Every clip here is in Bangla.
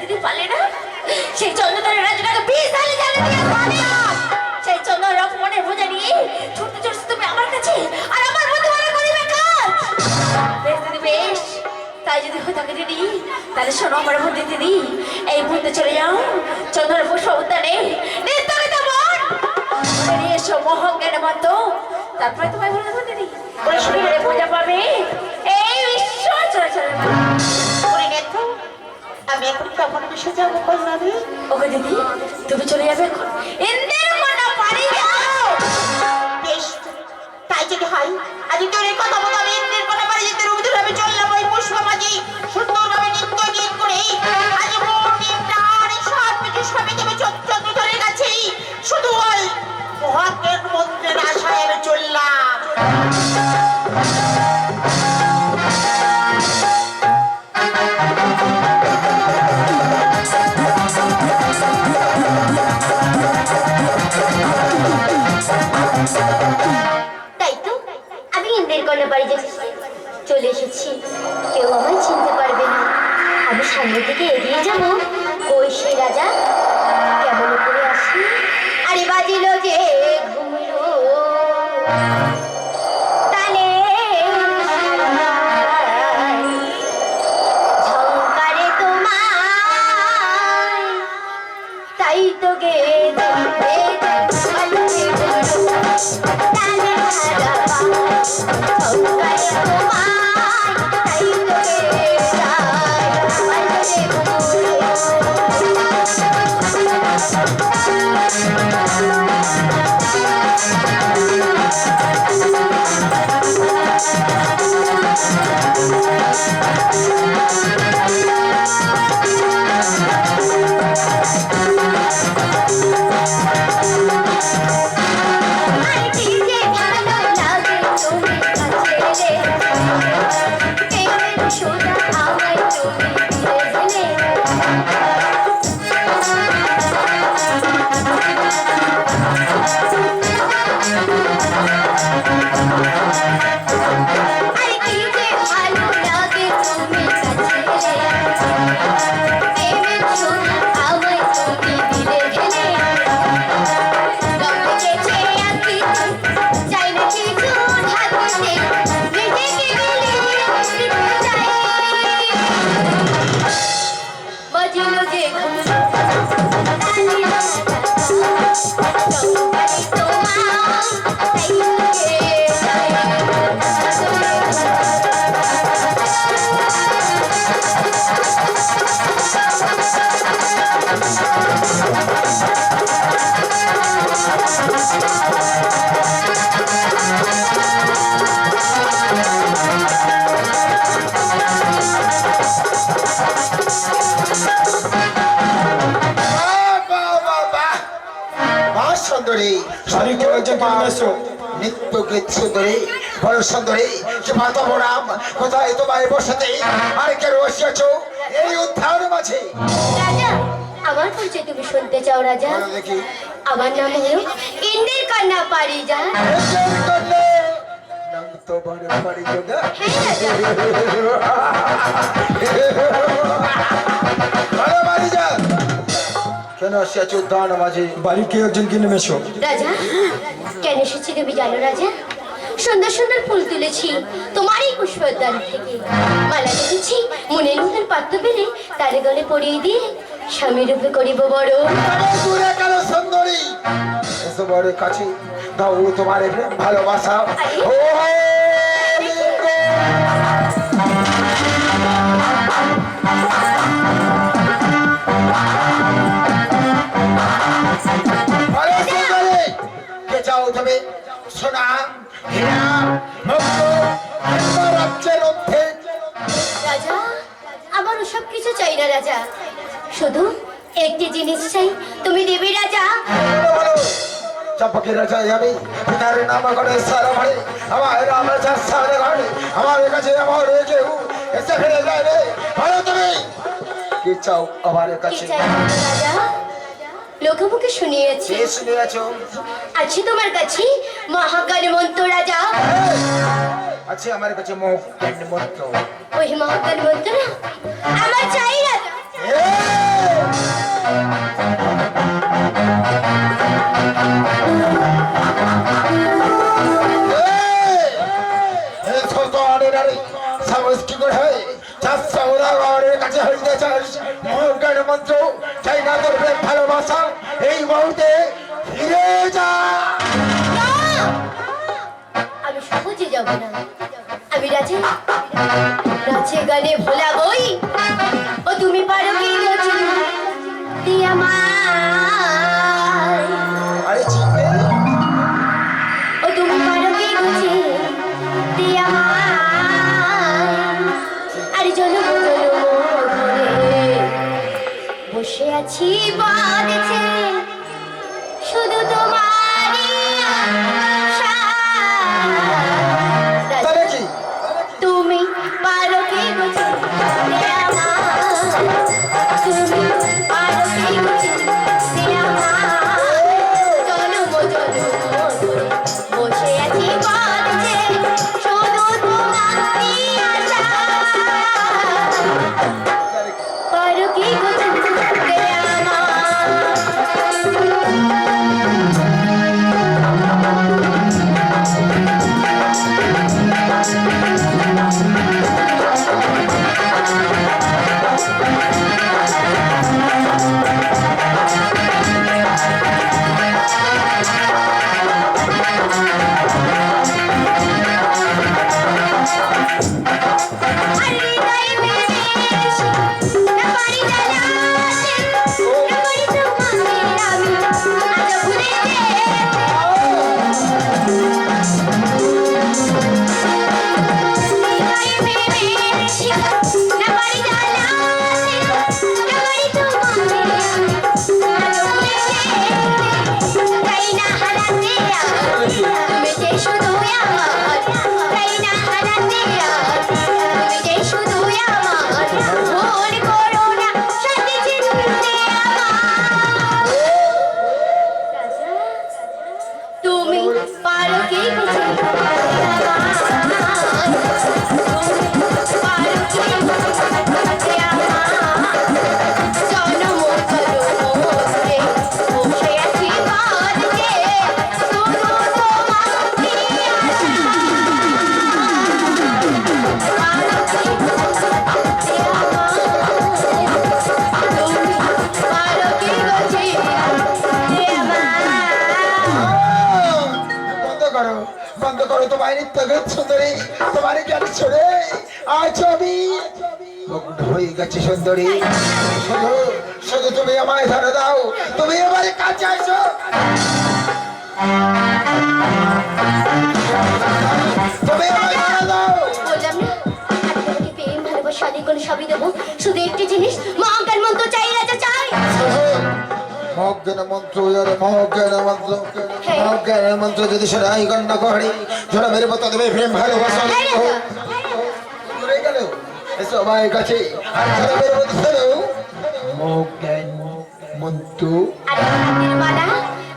তুমি পালে না, সেই চন্দ্রধরের রাজটাকে বিষ ঢালে জ্বালে দিয়ে পালিয়ে সেই চন্দ্রের অপমানের বোঝা নিয়ে ছুটতে ছুটতে তুমি আমার কাছে আর আমার মধ্যে মনে করিবে কাজ বেশ দিদি, বেশ। তাই যদি হয়ে থাকে দিদি, তাহলে শোনো আমার মধ্যে দিদি এই মুহূর্তে চলে যাও। চন্দ্রের পুষ্প উদ্যানে নির্ধারিত মন নিয়ে এসো মোহন জ্ঞানে মতো তারপরে তোমায় বলে দেবো দিদি। ওই শরীরে বোঝা পাবে। এই বিশ্ব চলাচলের আমি এখন কেমন মিশে যাব কল্যাণী। ওকে দিদি তুমি চলে যাবে এখন? তাই তো? আমি ইন্দ্রের কন্যা বাড়ি যাচ্ছি চলে এসেছি। কেউ আমায় চিনতে পারবে না। আমি সামনে থেকে এগিয়ে যাব। কই সেই রাজা? কেমন করে আসি? আরে বাজিল যে ঘুমরো 从此再 সোজা আমায় তুমি এসো। নিত্য গীত সুন্দরী বড় সুন্দরী যে মাতা রাম কোথায় তোমায় বসাতে? আর কে বসিয়েছ এই উদ্ধার মাঝে। আমার পরিচয় তুমি শুনতে চাও রাজা। আমার নাম হলো ইন্দ্রের কন্যা পারিজা একের কন্যা। নাম তো বড় পারিজাত। হ্যাঁ রাজা। কেন আসিয়াছ উদ্যান মাঝে? বাড়ি কেউ একজন কিনে এসো রাজা কেন এসেছি তুমি জানো রাজা? সুন্দর সুন্দর ফুল তুলেছি তোমারই পুষ্পোদ্যান থেকে। মালা দেখেছি মনের মতন পাত্র পেলে তার গলে পরিয়ে দিয়ে স্বামী রূপে করিব বড়। দূরে কেন সুন্দরী? এসো বড় কাছে দাও তোমার ভালোবাসা। ও চাও তুমি সোনা হীরা রাজ্যের মধ্যে। রাজা আমার ওসব কিছু চাই না রাজা। শুধু একটি জিনিস চাই। তুমি দেবী রাজা। চম্পকের রাজা আমি পিতার নাম করে সারা ভাই আমার রাম চার সারে ঘরে আমার কাছে আমার কেউ এসে ফিরে যাবে ভালো তুমি কি চাও আমার কাছে? রাজা? লোকে মুখে শুনিয়েছি আছে তোমার কাছে মহাকাল মন্ত্র রাজা আছে আমার কাছে মুখ মন্ত্র ওই মহাকাল মন্ত্র আমার চাই রাজা সাহস কি করে হয় ঘরের কাছে হইতে চাস মহাজ্ঞান মন্ত্র চাই না প্রেম ভালোবাসা? এই মুহূর্তে ফিরে যা। আমি সহজে যাব না। আমি রাজে নাচে গানে ভোলা বই। বসে আছি হয়ে গেছে সুন্দরী। শুধু শুধু তুমি আমায় ধরে দাও। তুমি আমার কাছে আসো। তুমি আমায় ধরে দাও। বললাম না আমি প্রেম ভালোবাসা আদি সবই দেবো। শুধু একটি জিনিস মন্ত্র চাই রাজা চাই। মজ্ঞান মন্ত্র যদি সরাই গণ্য করে যারা মেরে মতো দেবে প্রেম ভালোবাসা। হ্যাঁ সবাই কাছে।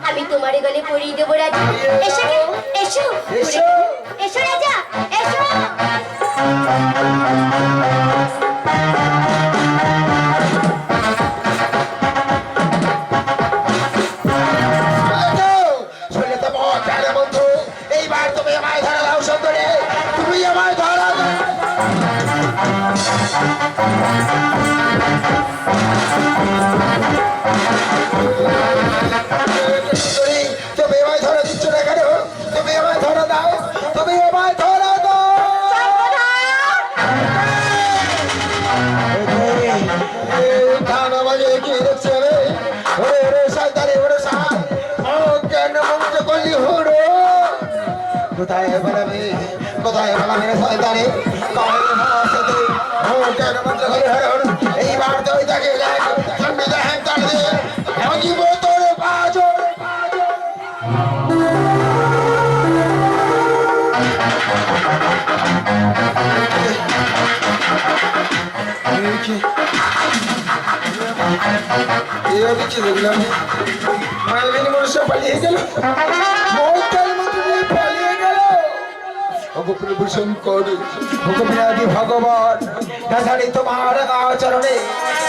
আমি তোমার গলে পরিয়ে দেবো রাজা। এসো এসো। এসো। এসো রাজা। কোথায় বলাবে কোথায় বলাবে রে এরা দেখছি দেখলাম? মায়াবিনী মনুষ্য পালিয়ে গেল। মতো নিয়ে পালিয়ে গেল। ওগো প্রভু শঙ্কর ওগো বিরাদি ভগবান রাধারে তোমার আচরণে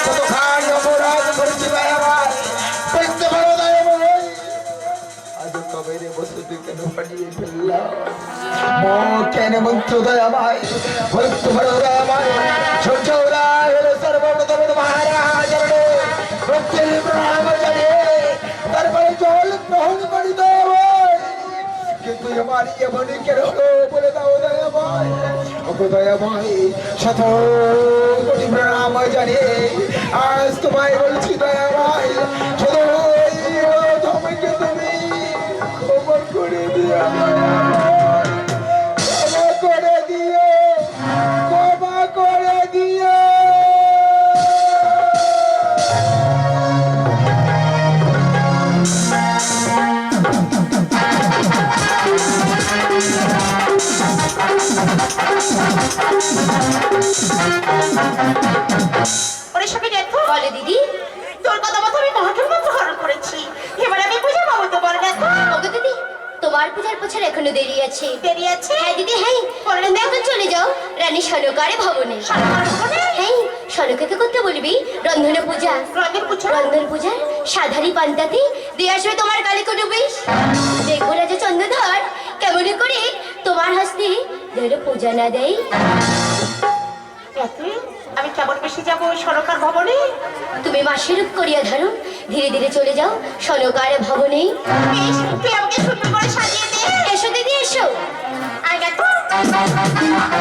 কতখানি অপরাধ করেছি আমার দেখতে পারো দয়া আজ কবে রে বসতে কেন পালিয়ে ফেললাম? কেন মন্ত্র দয়াময় ভক্ত ভালো দয়াময় ছোট ওরা হলো সর্বপ্রথম মহারাজ তারপরে জল গ্রহণ করি দয়াময় কিন্তু আমার এমন কেন হলো বলে দাও দয়াময়। ওগো দয়াময় শত কোটি প্রণাম জানে আজ তোমায় বলছি দয়াময় শুধু তুমি ক্ষমা বলে দিদি তোর কথা মতো আমি মহাজন মন্ত্র হরণ করেছি। এবার আমি বুঝে পাবো তো বল দেখো ওগো দিদি তোমার পূজার পোছার এখনও দেরি আছে। দেরি আছে? হ্যাঁ দিদি হ্যাঁ। তুমি এখন চলে যাও রানী সরকার ভবনে? হ্যাঁ সরকাকে করতে বলবি? রন্ধনে পূজা। রঙের পুছো রন্ধন পূজার সাধারি পান্তাতে দিয়ে আসবে তোমার কালী কুটুবিস দেখব রাজা চন্দ্রধর কেমন করে তোমার হস্তে যেন পূজা না দেয়। আমি কেমন বেশি যাব সরকার ভবনে? তুমি মা রূপ করিয়া ধরো ধীরে ধীরে চলে যাও সরকার ভবনে। তুই আমাকে সুন্দর করে সাজিয়ে দে। এসো দিদি এসো। দেখো আজকে